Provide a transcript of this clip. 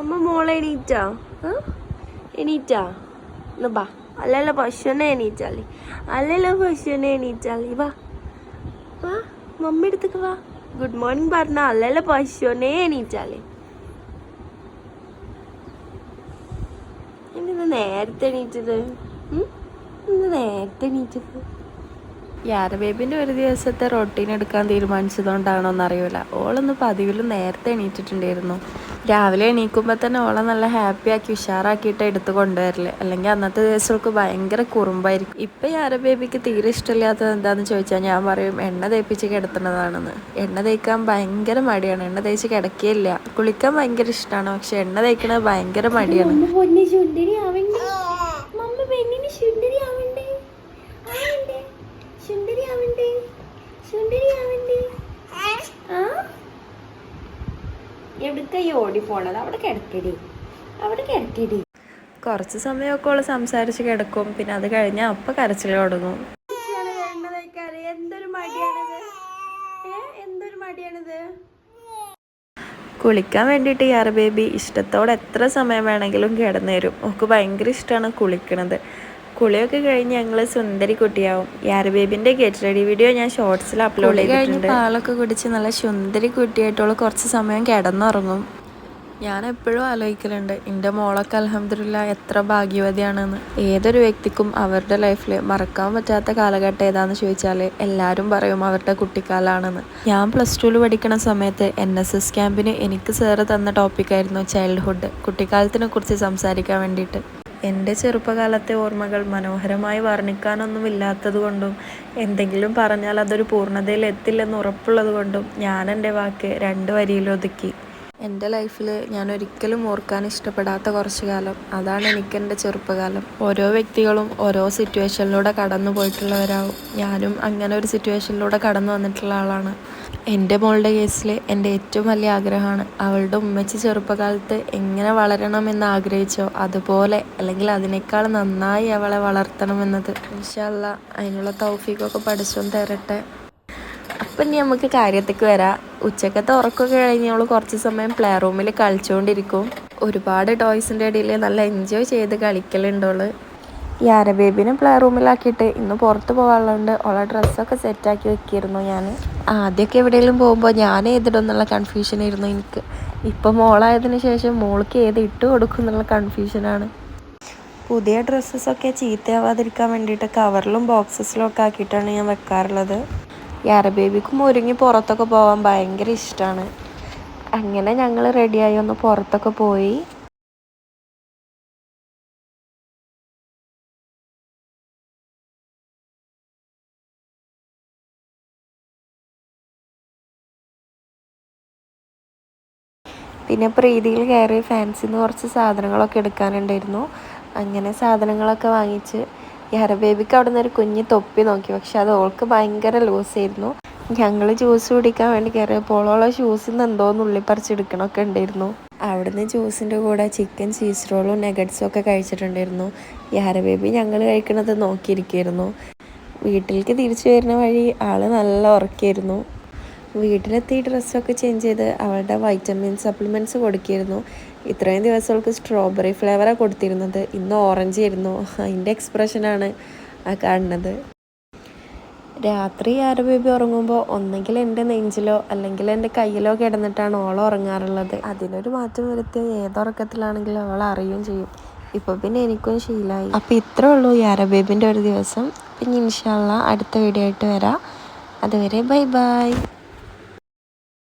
അമ്മ മോളെ എണീറ്റാ? എണീറ്റാ? എന്നാ ബാ. അല്ലല്ല പശുവിനെ എണീറ്റാളി. അല്ലല്ല പശുവിനെ എണീറ്റാളി. വാ. വാ മമ്മി അടുത്തേക്ക് വാ. ഗുഡ് മോർണിംഗ് പറഞ്ഞ അല്ലല്ല പശുവിനെ എണീറ്റാളി. നേരത്തെ എണീറ്റത്? നേരത്തെ എണീറ്റത്? യാര ബേബിന്റെ ഒരു ദിവസത്തെ റൊട്ടീൻ എടുക്കാൻ തീരുമാനിച്ചതുകൊണ്ടാണോ എന്നറിയില്ല ഓളൊന്ന് പതിവിലും നേരത്തെ എണീറ്റിട്ടുണ്ടായിരുന്നു. രാവിലെ എണീക്കുമ്പോൾ തന്നെ ഓളെ നല്ല ഹാപ്പി ആക്കി ഉഷാറാക്കിയിട്ട് എടുത്ത് കൊണ്ടുവരൽ. അല്ലെങ്കിൽ അന്നത്തെ ദിവസമൊക്കെ ഭയങ്കര കുറുമ്പായിരിക്കും. ഇപ്പം യാര ബേബിക്ക് തീരെ ഇഷ്ടമില്ലാത്തത് എന്താണെന്ന് ചോദിച്ചാൽ ഞാൻ പറയും എണ്ണ തേപ്പിച്ച് കിടത്തുന്നതാണെന്ന്. എണ്ണ തേക്കാൻ ഭയങ്കര മടിയാണ്. എണ്ണ തേച്ച് കിടക്കുകയില്ല കുളിക്കാൻ ഭയങ്കര ഇഷ്ടമാണ് പക്ഷെ എണ്ണ തേക്കണത് ഭയങ്കര മടിയാണ്. ചുണ്ടരി ആവണ്ടേ? ചുണ്ടരി ആവണ്ടേ ആവണ്ടേ സുന്ദരി ആവണ്ടേ സുന്ദരി ആവണ്ടേ ആ എവിടേക്കായി ഓടി പോണത്? അവിടെ കിടക്കടി. അവിടെ കിടക്കടി. കുറച്ച് സമയമൊക്കെ ഓൾ സംസാരിച്ച് കിടക്കും. പിന്നെ അത് കഴിഞ്ഞാൽ അപ്പം കരച്ചിൽ തുടങ്ങും. എന്തൊരു മടിയാണിത്? എന്തൊരു മടിയാണിത്? കുളിക്കാൻ വേണ്ടിട്ട് യാർ ബേബി ഇഷ്ടത്തോടെ എത്ര സമയം വേണമെങ്കിലും കിടന്നു തരും. ഭയങ്കര ഇഷ്ടമാണ് കുളിക്കണത്. കുളിയൊക്കെ കഴിഞ്ഞ് ഞങ്ങൾ സുന്ദരി കുട്ടിയാവും. യാർ ബേബിന്റെ ഗെറ്റ് റെഡി വീഡിയോ ഞാൻ ഷോർട്സിൽ അപ്ലോഡ് ചെയ്തിട്ടുണ്ട്. പാലൊക്കെ കുടിച്ച് നല്ല സുന്ദരി കുട്ടിയായിട്ടുള്ള കുറച്ച് സമയം കിടന്നുറങ്ങും. ഞാൻ എപ്പോഴും ആലോചിക്കലുണ്ട് എന്റെ മോളൊക്കെ അലഹമില്ല എത്ര ഭാഗ്യവതിയാണെന്ന്. ഏതൊരു വ്യക്തിക്കും അവരുടെ ലൈഫിൽ മറക്കാൻ പറ്റാത്ത കാലഘട്ടം ഏതാന്ന് ചോദിച്ചാൽ എല്ലാവരും പറയും അവരുടെ കുട്ടിക്കാലാണെന്ന്. ഞാൻ പ്ലസ് ടുവിൽ പഠിക്കുന്ന സമയത്ത് എൻ എസ് എസ് ക്യാമ്പിന് എനിക്ക് സാറ് തന്ന ടോപ്പിക്കായിരുന്നു ചൈൽഡ്ഹുഡ് കുട്ടിക്കാലത്തിനെ കുറിച്ച് സംസാരിക്കാൻ വേണ്ടിയിട്ട്. എന്റെ ചെറുപ്പകാലത്തെ ഓർമ്മകൾ മനോഹരമായി വർണിക്കാനൊന്നും ഇല്ലാത്തത് കൊണ്ടും എന്തെങ്കിലും പറഞ്ഞാൽ അതൊരു പൂർണതയിൽ എത്തില്ലെന്ന് ഉറപ്പുള്ളത് കൊണ്ടും ഞാൻ എന്റെ വാക്ക് രണ്ട് വരിയിൽ ഒതുക്കി. എന്റെ ലൈഫിൽ ഞാൻ ഒരിക്കലും ഓർക്കാൻ ഇഷ്ടപ്പെടാത്ത കുറച്ച് കാലം. അതാണ് എനിക്ക് എന്റെ ചെറുപ്പകാലം. ഓരോ വ്യക്തികളും ഓരോ സിറ്റുവേഷനിലൂടെ കടന്നു പോയിട്ടുള്ളവരാവും. ഞാനും അങ്ങനെ ഒരു സിറ്റുവേഷനിലൂടെ കടന്നു വന്നിട്ടുള്ള ആളാണ്. എന്റെ മോളുടെ കേസിൽ എന്റെ ഏറ്റവും വലിയ ആഗ്രഹമാണ് അവളുടെ ഉമ്മച്ചി ചെറുപ്പകാലത്ത് എങ്ങനെ വളരണമെന്ന് ആഗ്രഹിച്ചോ അതുപോലെ അല്ലെങ്കിൽ അതിനേക്കാൾ നന്നായി അവളെ വളർത്തണമെന്നത്. ഇൻഷല്ല അതിനുള്ള തൗഫീഖൊക്കെ പഠിച്ചു തരട്ടെ. അപ്പം ഇനി നമുക്ക് കാര്യത്തേക്ക് വരാം. ഉച്ചക്കത്തെ ഉറക്കമൊക്കെ നമ്മൾ കുറച്ച് സമയം പ്ലേ റൂമിൽ കളിച്ചുകൊണ്ടിരിക്കും ഒരുപാട് ടോയ്സിന്റെ ഇടയിൽ നല്ല എൻജോയ് ചെയ്ത് കളിക്കലുണ്ടോൾ യാര ബേബിനെ പ്ലേ റൂമിലാക്കിയിട്ട് ഇന്ന് പുറത്ത് പോകാനുള്ളതുകൊണ്ട് ഓളെ ഡ്രസ്സൊക്കെ സെറ്റാക്കി വെക്കിയിരുന്നു ഞാൻ ആദ്യമൊക്കെ എവിടെയെങ്കിലും പോകുമ്പോൾ ഞാൻ കൺഫ്യൂഷൻ ആയിരുന്നു എനിക്ക്. ഇപ്പം മോളായതിനു ശേഷം മോൾക്ക് ഏത് ഇട്ട് കൊടുക്കും എന്നുള്ള കൺഫ്യൂഷനാണ് പുതിയ ഡ്രസ്സസ് ഒക്കെ ചീത്തയാവാതിരിക്കാൻ വേണ്ടിയിട്ട് കവറിലും ബോക്സസിലും ഒക്കെ ആക്കിയിട്ടാണ് ഞാൻ വെക്കാറുള്ളത്. യാര ബേബിക്കും ഒരുങ്ങി പുറത്തൊക്കെ പോകാൻ ഭയങ്കര ഇഷ്ടമാണ് അങ്ങനെ ഞങ്ങൾ റെഡിയായി ഒന്ന് പുറത്തൊക്കെ പോയി. പിന്നെ പ്രീതിയിൽ കയറി ഫാൻസിന്ന് കുറച്ച് സാധനങ്ങളൊക്കെ എടുക്കാനുണ്ടായിരുന്നു. അങ്ങനെ സാധനങ്ങളൊക്കെ വാങ്ങിച്ച് യാര ബേബിക്ക് അവിടെ നിന്ന് ഒരു കുഞ്ഞ് തൊപ്പി നോക്കി. പക്ഷെ അത് ഓൾക്ക് ഭയങ്കര ലൂസായിരുന്നു ഞങ്ങൾ ജ്യൂസ് കുടിക്കാൻ വേണ്ടി കയറിയപ്പോൾ ഓളെ ഷൂസിൽ നിന്ന് എന്തോന്ന് ഉള്ളിപ്പറിച്ചെടുക്കണമൊക്കെ ഉണ്ടായിരുന്നു. അവിടുന്ന് ജ്യൂസിന്റെ കൂടെ ചിക്കൻ ചീസ് റോളും നെഗറ്റ്സും ഒക്കെ കഴിച്ചിട്ടുണ്ടായിരുന്നു. ഈ ബേബി ഞങ്ങൾ കഴിക്കണത് നോക്കിയിരിക്കുമായിരുന്നു വീട്ടിലേക്ക് തിരിച്ചു വരുന്ന വഴി ആൾ നല്ല ഉറക്കിയിരുന്നു. വീട്ടിലെത്തി ഡ്രസ്സൊക്കെ ചേഞ്ച് ചെയ്ത് അവളുടെ വൈറ്റമിൻ സപ്ലിമെന്റ്സ് കൊടുക്കിയിരുന്നു ഇത്രയും ദിവസങ്ങൾക്ക് സ്ട്രോബെറി ഫ്ലേവറാണ് കൊടുത്തിരുന്നത്. ഇന്ന് ഓറഞ്ച് ആയിരുന്നു. അതിന്റെ എക്സ്പ്രഷനാണ് ആ കാണുന്നത്. രാത്രി ആറ് ബേബി ഉറങ്ങുമ്പോൾ ഒന്നെങ്കിൽ എന്റെ നെഞ്ചിലോ അല്ലെങ്കിൽ എന്റെ കയ്യിലോ കിടന്നിട്ടാണ് ഓൾ ഉറങ്ങാറുള്ളത്. അതിനൊരു മാറ്റം വരുത്തിയ ഏതുറക്കത്തിലാണെങ്കിലും അവൾ അറിയുകയും ചെയ്യും. ഇപ്പോൾ പിന്നെ എനിക്കും ശീലമായി അപ്പോൾ ഇത്രേ ഉള്ളൂ ഈ ആര ബേബിന്റെ ഒരു ദിവസം. പിന്നെ ഇൻഷാല്ല അടുത്ത വീഡിയോ ആയിട്ട് വരാം. അതുവരെ ബൈ ബൈ.